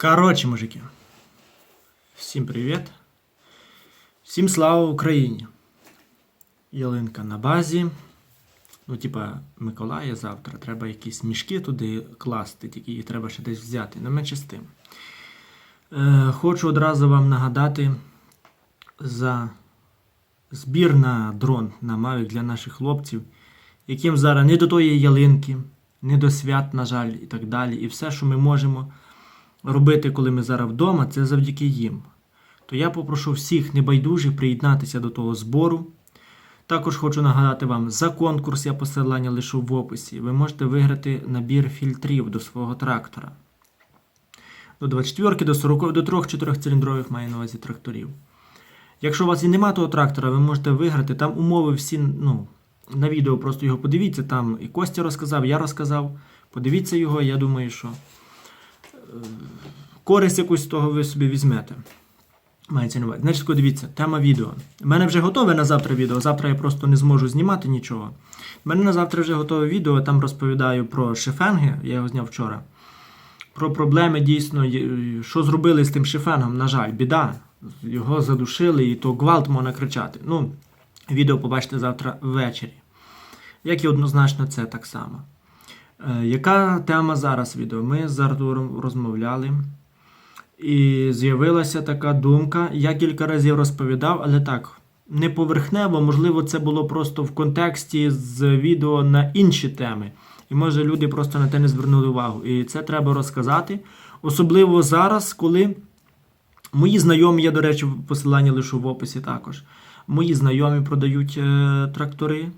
Коротше, мужики. Всім привіт. Всім слава Україні. Ялинка на базі. Ну, типа, Миколая завтра. Треба якісь мішки туди класти, тільки її треба ще десь взяти. Не менше з тим. Е, хочу одразу вам нагадати за збір на дрон на Mavic для наших хлопців, яким зараз не до тої ялинки, не до свят, на жаль, і так далі. І все, що ми можемо робити, коли ми зараз вдома, це завдяки їм. То я попрошу всіх небайдужих приєднатися до того збору. Також хочу нагадати вам за конкурс, я посилання лишу в описі. Ви можете виграти набір фільтрів до свого трактора. До 24, до 40, до 3-4 циліндрових маю на увазі тракторів. Якщо у вас і немає того трактора, ви можете виграти. Там умови всі, ну, на відео просто його подивіться. Там і Костя розказав, я розказав. Подивіться його, я думаю, що користь якусь з того ви собі візьмете. Мається на увазі. Значить, дивіться, тема відео. У мене вже готове на завтра відео. Завтра я просто не зможу знімати нічого. У мене на завтра вже готове відео, там розповідаю про шифенги, я його зняв вчора. Про проблеми дійсно, що зробили з тим шифенгом, на жаль, біда. Його задушили і то гвалт можна кричати. Ну, відео побачите завтра ввечері. Як і однозначно це так само. Е, яка тема зараз відео? Ми з Артуром розмовляли. І з'явилася така думка. Я кілька разів розповідав, але так, не поверхнево, можливо, це було просто в контексті з відео на інші теми. І може люди просто на те не звернули увагу. І це треба розказати. Особливо зараз, коли мої знайомі, я, до речі, посилання лишу в описі також. Мої знайомі продають е, трактори,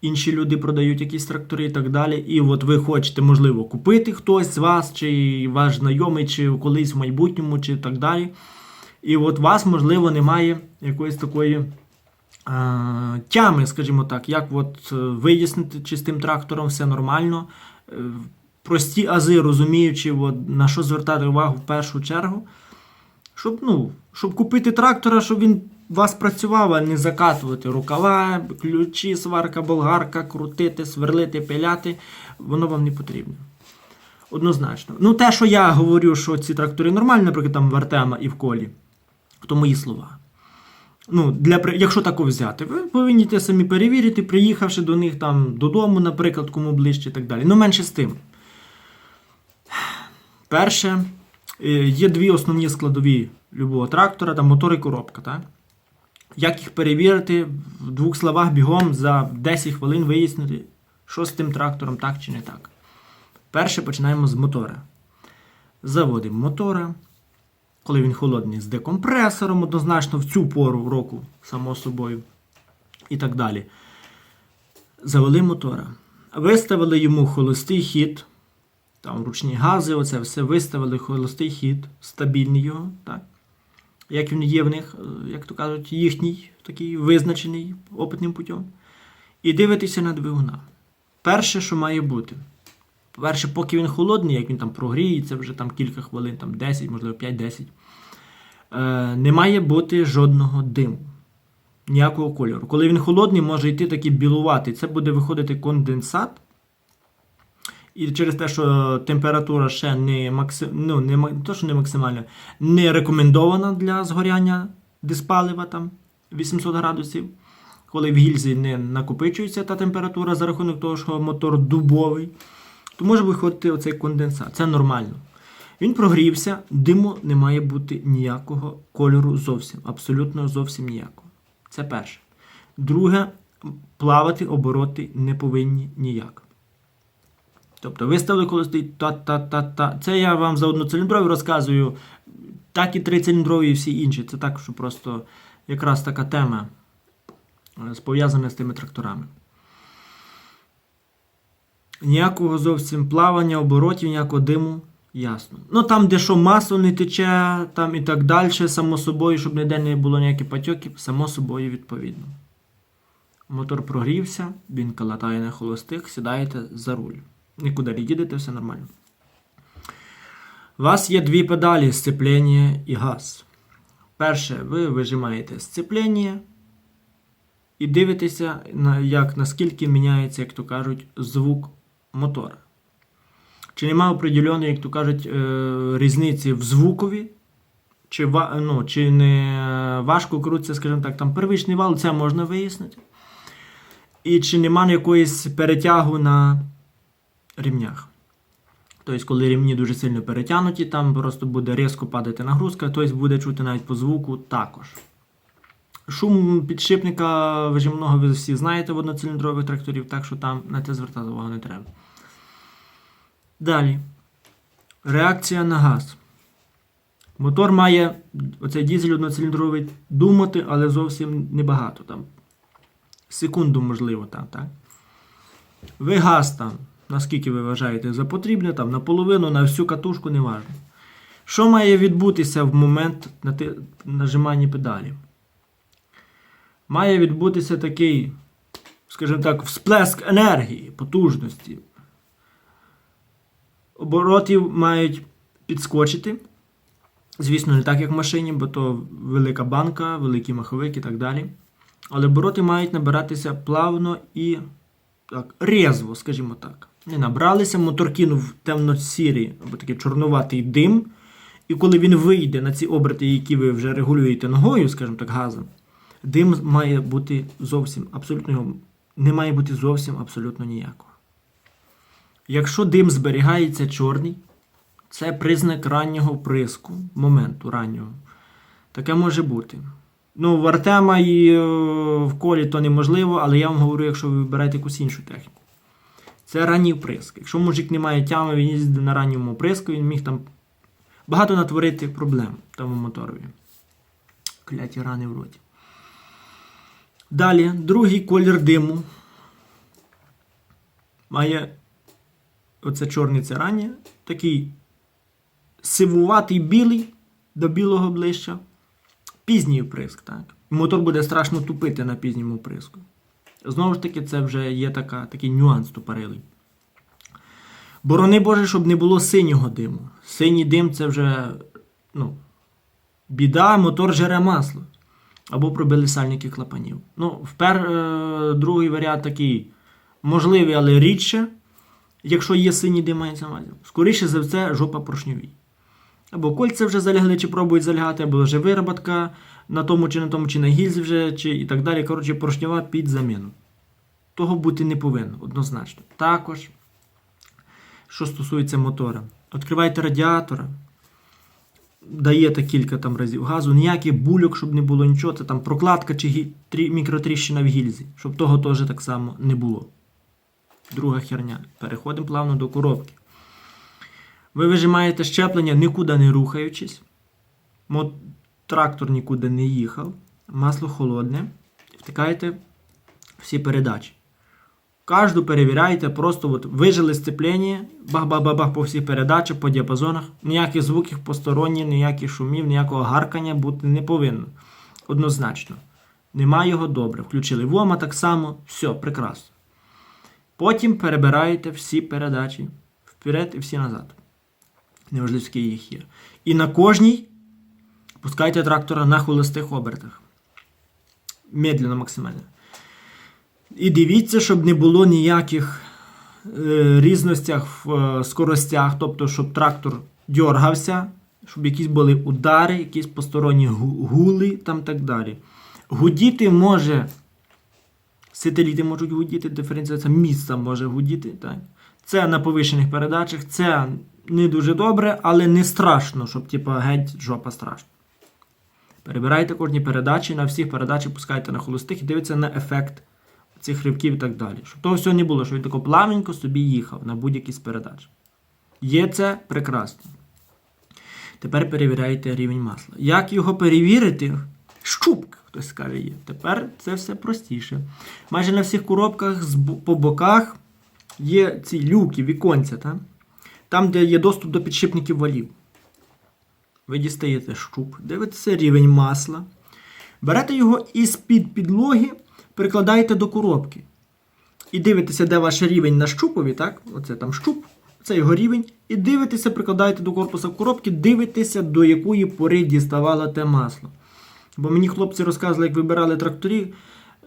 інші люди продають якісь трактори і так далі. І от ви хочете, можливо, купити хтось з вас, чи ваш знайомий, чи колись в майбутньому, чи так далі. І от вас, можливо, немає якоїсь такої а, тями, скажімо так, як от е, вияснити, чи з тим трактором все нормально. Е, Прості ази, розуміючи, от, на що звертати увагу в першу чергу. Щоб, ну, щоб купити трактора, щоб він вас працював, а не закатувати рукава, ключі, сварка, болгарка, крутити, сверлити, пиляти, воно вам не потрібно. Однозначно. Ну, те, що я говорю, що ці трактори нормальні, наприклад, там в Артема і в Колі, то мої слова. Ну, для, якщо тако взяти, ви повинні те самі перевірити, приїхавши до них там додому, наприклад, кому ближче і так далі. Ну, менше з тим. Перше, е, є дві основні складові любого трактора, там мотор і коробка. Так? Як їх перевірити, в двох словах бігом за 10 хвилин вияснити, що з тим трактором так чи не так. Перше починаємо з мотора. Заводимо мотора. Коли він холодний, з декомпресором, однозначно в цю пору року, само собою. І так далі. Завели мотора. Виставили йому холостий хід, там ручні гази, оце все виставили холостий хід, стабільний його, так? Як він є в них, е, як то кажуть, їхній, такий визначений опитним путем. І дивитися на двигуна. Перше, що має бути. По-перше, поки він холодний, як він там прогріється вже там кілька хвилин, там 10, можливо 5-10, е, не має бути жодного диму, ніякого кольору. Коли він холодний, може йти такий білуватий. Це буде виходити конденсат. І через те, що температура ще не максим... ну, не, то, що не максимальна, не рекомендована для згоряння диспалива там 800 градусів. Коли в гільзі не накопичується та температура за рахунок того, що мотор дубовий, то може виходити оцей конденсат. Це нормально. Він прогрівся, диму не має бути ніякого кольору зовсім. Абсолютно зовсім ніякого. Це перше. Друге, плавати обороти не повинні ніяк. Тобто виставили коли стоїть та-та-та-та. Це я вам за одноциліндрові розказую. Так і трициліндрові і всі інші. Це так, що просто якраз така тема е, пов'язана з тими тракторами. Ніякого зовсім плавання, оборотів, ніякого диму, ясно. Ну там, де що масло не тече, там і так далі, само собою, щоб ніде не було ніяких патьоків, само собою відповідно. Мотор прогрівся, він калатає на холостих, сідаєте за руль. Нікуди не їдете, все нормально. У вас є дві педалі сцеплення і газ. Перше, ви вижимаєте сцеплення і дивитеся, як, наскільки міняється, як то кажуть, звук мотора. чи немає определеної, як то кажуть, е, різниці в звукові, чи, ну, чи не важко крутиться, скажімо так, там первичний вал, це можна вияснити. І чи немає якоїсь перетягу на рівнях. Тобто, коли рівні дуже сильно перетягнуті, там просто буде різко падати нагрузка, тобто буде чути навіть по звуку також. Шум підшипника вижимного ви всі знаєте в одноциліндрових тракторів, так що там на це звертати увагу не треба. Далі. Реакція на газ. Мотор має, оцей дізель одноциліндровий, думати, але зовсім небагато. Там. Секунду, можливо, там, так. Ви газ там, наскільки ви вважаєте за потрібне, там, наполовину, на всю катушку, неважно. Що має відбутися в момент нажимання педалі? Має відбутися такий, скажімо так, всплеск енергії, потужності. Оборотів мають підскочити. Звісно, не так, як в машині, бо то велика банка, великий маховик і так далі. Але обороти мають набиратися плавно і так, резво, скажімо так. Не набралися, мотор кинув темно-сірий або такий чорнуватий дим. І коли він вийде на ці оберти, які ви вже регулюєте ногою, скажімо так, газом, дим має бути зовсім абсолютно його не має бути зовсім абсолютно ніякого. Якщо дим зберігається чорний, це признак раннього вприску, моменту раннього. Таке може бути. Ну, в Артема і е, в колі то неможливо, але я вам говорю, якщо ви вибираєте якусь іншу техніку. Це ранній вприск. Якщо мужик не має тями, він їздить на ранньому вприску, він міг там багато натворити проблем тому моторові. Кляті рани в роті. Далі, другий колір диму. Має оце чорний це раннє, такий сивуватий білий до білого ближче. Пізній вприск, так. Мотор буде страшно тупити на пізньому вприску. Знову ж таки, це вже є така, такий нюанс тупорилий. Борони Боже, щоб не було синього диму. Синій дим це вже ну, біда, мотор жере масло. Або пробили сальники клапанів. Ну, впер, е, другий варіант такий можливий, але рідше. Якщо є синій дим, мається увазі. Скоріше за все, жопа поршньовій. Або кольця вже залягли, чи пробують залягати, або вже вироботка на тому чи на тому, чи на гільзі вже, чи і так далі. Коротше, поршньова під заміну. Того бути не повинно, однозначно. Також, що стосується мотора, відкривайте радіатора, даєте кілька там разів газу, ніяких бульок, щоб не було нічого, це там прокладка чи гі... трі... мікротріщина в гільзі, щоб того теж так само не було. Друга херня. Переходимо плавно до коробки. Ви вижимаєте щеплення, нікуди не рухаючись. Трактор нікуди не їхав. Масло холодне. Втикаєте всі передачі. Кожну перевіряєте, просто от вижили сцеплення, бах-бах-бах по всіх передачах, по діапазонах. Ніяких звуків посторонніх, ніяких шумів, ніякого гаркання бути не повинно. Однозначно. Нема його добре. Включили вома так само, все, прекрасно. Потім перебираєте всі передачі вперед і всі назад. Неважливо, скільки їх є. І на кожній пускайте трактора на холостих обертах. Медленно максимально. І дивіться, щоб не було ніяких е, різностях в е, скоростях, тобто, щоб трактор дьоргався, щоб якісь були удари, якісь посторонні гули там так далі. Гудіти може, сателіти можуть гудіти, диференціація місця може гудіти. Так. Це на повищених передачах, це не дуже добре, але не страшно, щоб типа геть жопа страшна. Перебирайте кожні передачі, на всіх передачах пускайте на холостих і дивіться на ефект цих ривків і так далі. Щоб того всього не було, щоб він тако плавненько собі їхав на будь-якій з передач. Є це прекрасно. Тепер перевіряєте рівень масла. Як його перевірити? Щупк, хтось скаже, є. Тепер це все простіше. Майже на всіх коробках по боках є ці люки, віконця, та? там, де є доступ до підшипників валів. Ви дістаєте щуп, дивитеся рівень масла. Берете його і з-під підлоги прикладаєте до коробки. І дивитеся, де ваш рівень на щупові, так? Оце там щуп, це його рівень. І дивитеся, прикладаєте до корпуса коробки, дивитеся, до якої пори діставало те масло. Бо мені хлопці розказували, як вибирали тракторі.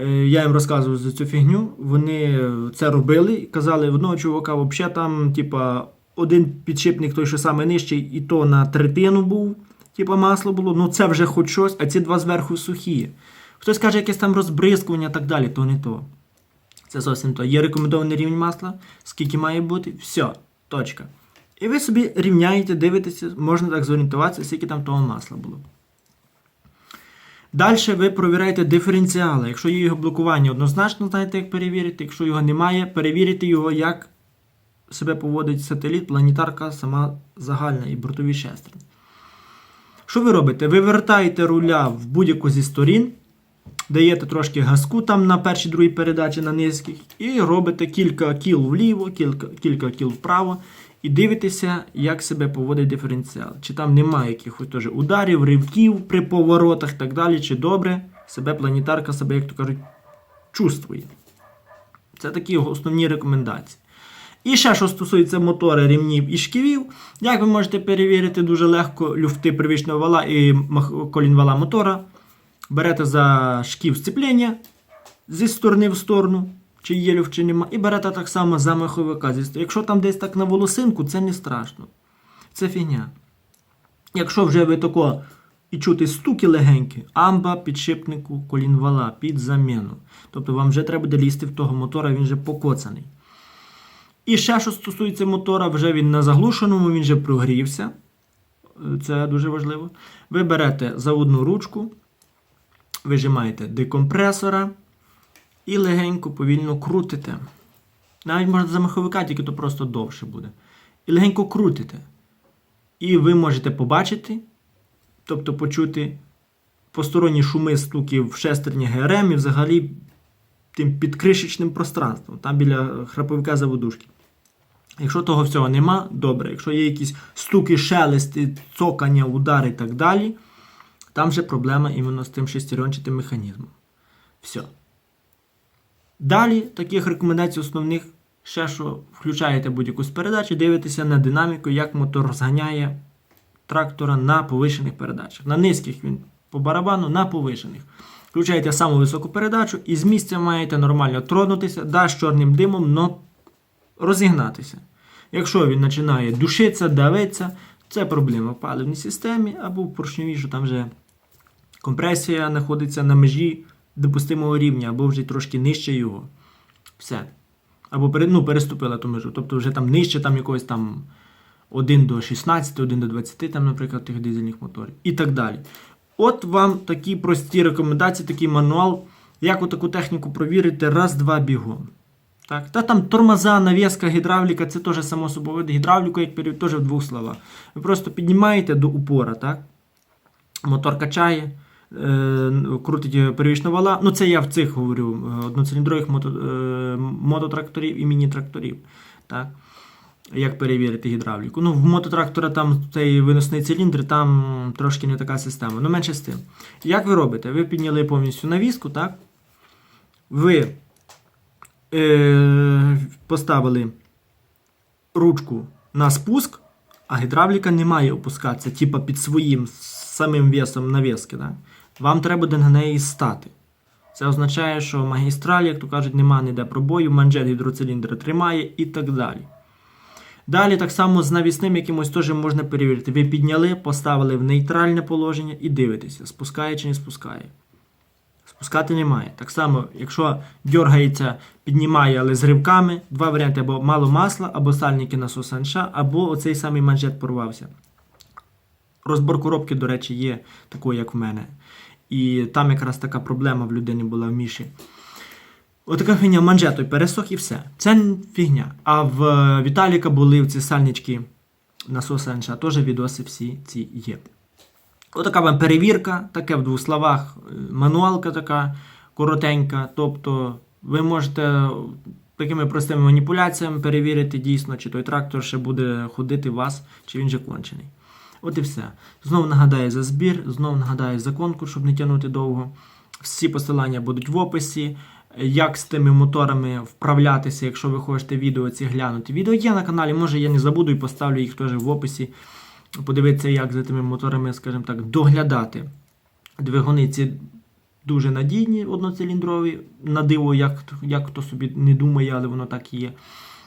е, Я їм розказував за цю фігню. Вони це робили казали, одного чувака взагалі там, типа, один підшипник, той, що саме нижчий, і то на третину був, типу масло було. Ну це вже хоч щось, а ці два зверху сухі. Хтось каже, якесь там розбризкування і так далі, то не то. Це зовсім то. Є рекомендований рівень масла, скільки має бути, все, точка. І ви собі рівняєте, дивитеся, можна так зорієнтуватися, скільки там того масла було. Далі ви провіряєте диференціали. Якщо є його блокування, однозначно знаєте, як перевірити. Якщо його немає, перевірити його, як себе поводить сателіт, планетарка, сама загальна і бортові шестерні. Що ви робите? Ви вертаєте руля в будь-яку зі сторін, даєте трошки газку там на першій другій передачі на низьких, і робите кілька кіл вліво, кілька, кілька кіл вправо, і дивитеся, як себе поводить диференціал. Чи там немає якихось теж ударів, ривків при поворотах і так далі, чи добре себе планетарка себе, як то кажуть, чувствує. Це такі основні рекомендації. І ще, що стосується мотора, рівнів і шківів, як ви можете перевірити дуже легко люфти первічного вала і колін вала мотора. Берете за шків сцеплення зі сторони в сторону, чи є люфт, чи нема, і берете так само за маховика. Якщо там десь так на волосинку, це не страшно. Це фігня. Якщо вже ви тако і чути стуки легенькі, амба підшипнику колін вала під заміну. Тобто вам вже треба буде лізти в того мотора, він вже покоцаний. І ще, що стосується мотора, вже він на заглушеному, він вже прогрівся. Це дуже важливо. Ви берете за одну ручку, вижимаєте декомпресора і легенько повільно крутите. Навіть можна за маховика, тільки то просто довше буде. І легенько крутите. І ви можете побачити, тобто почути посторонні шуми стуків в шестерні ГРМ і взагалі тим підкришечним пространством, там біля храповика заводушки. Якщо того всього нема, добре. Якщо є якісь стуки, шелести, цокання, удари і так далі, там вже проблема іменно з тим шестеренчатим механізмом. Все. Далі таких рекомендацій основних, ще що включаєте будь-яку з передач і дивитеся на динаміку, як мотор розганяє трактора на повишених передачах. На низьких він по барабану, на повишених. Включаєте саму високу передачу і з місця маєте нормально тронутися, да, з чорним димом, но розігнатися. Якщо він починає душитися, давитися, це проблема в паливній системі або в поршневій, що там вже компресія знаходиться на межі допустимого рівня, або вже трошки нижче його. Все. Або ну, переступила ту межу. Тобто вже там нижче там якогось там 1 до 16, 1 до 20, там, наприклад, тих дизельних моторів. І так далі. От вам такі прості рекомендації, такий мануал, як таку техніку провірити раз-два бігом. Так? Та там тормоза, навіска, гідравліка, це теж само собою. Гідравліку, як перевірити, теж в двох словах. Ви просто піднімаєте до упора, так? мотор качає, е, крутить первічна вала. Ну, це я в цих говорю, е, одноциліндрових мото, е, мототракторів і міні-тракторів. Так? Як перевірити гідравліку. Ну, в мототрактора там цей виносний циліндр, там трошки не така система. Ну, менше з тим. Як ви робите? Ви підняли повністю навіску, так? Ви е, поставили ручку на спуск, а гідравліка не має опускатися, типа під своїм самим весом навіски. Да? Вам треба на неї стати. Це означає, що магістраль, як то кажуть, нема ніде пробою, манжет гідроциліндра тримає і так далі. Далі так само з навісним якимось теж можна перевірити. Ви підняли, поставили в нейтральне положення і дивитеся, спускає чи не спускає. Спускати немає. Так само, якщо дергається, піднімає, але з ривками, два варіанти: або мало масла, або сальники насоса НШ, або оцей самий манжет порвався. Розбор коробки, до речі, є такою, як в мене. І там якраз така проблема в людини була в Міші. Отака фігня манжетой пересох і все. Це фігня. А в Віталіка були ці сальнички насоса НШ, теж відоси всі ці є. Отака вам перевірка, таке в двох словах, е, мануалка така коротенька. Тобто ви можете такими простими маніпуляціями перевірити дійсно, чи той трактор ще буде ходити у вас, чи він вже кончений. От і все. Знову нагадаю за збір, знову нагадаю за конкурс, щоб не тягнути довго. Всі посилання будуть в описі. Як з тими моторами вправлятися, якщо ви хочете відео ці глянути. Відео є на каналі, може я не забуду і поставлю їх теж в описі. Подивитися, як за тими моторами, скажімо так, доглядати. Двигуни ці дуже надійні, одноциліндрові. На диво, як, як хто собі не думає, але воно так і є.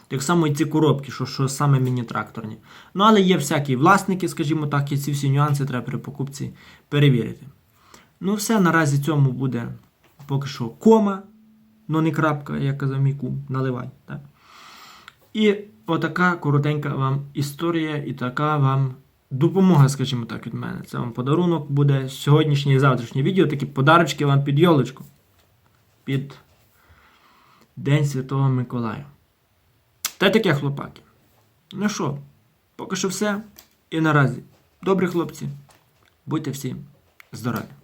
Так само і ці коробки, що, що саме міні-тракторні. Ну, але є всякі власники, скажімо так, і ці всі нюанси треба при покупці перевірити. Ну, все, наразі цьому буде поки що кома, но не крапка, як казав мій кум, наливай. Так? І отака коротенька вам історія і така вам допомога, скажімо так, від мене. Це вам подарунок буде сьогоднішнє і завтрашнє відео, такі подарочки вам під йолочку. Під День Святого Миколая. Та таке, хлопаки. Ну що, поки що все. І наразі. Добрі хлопці. Будьте всі здорові!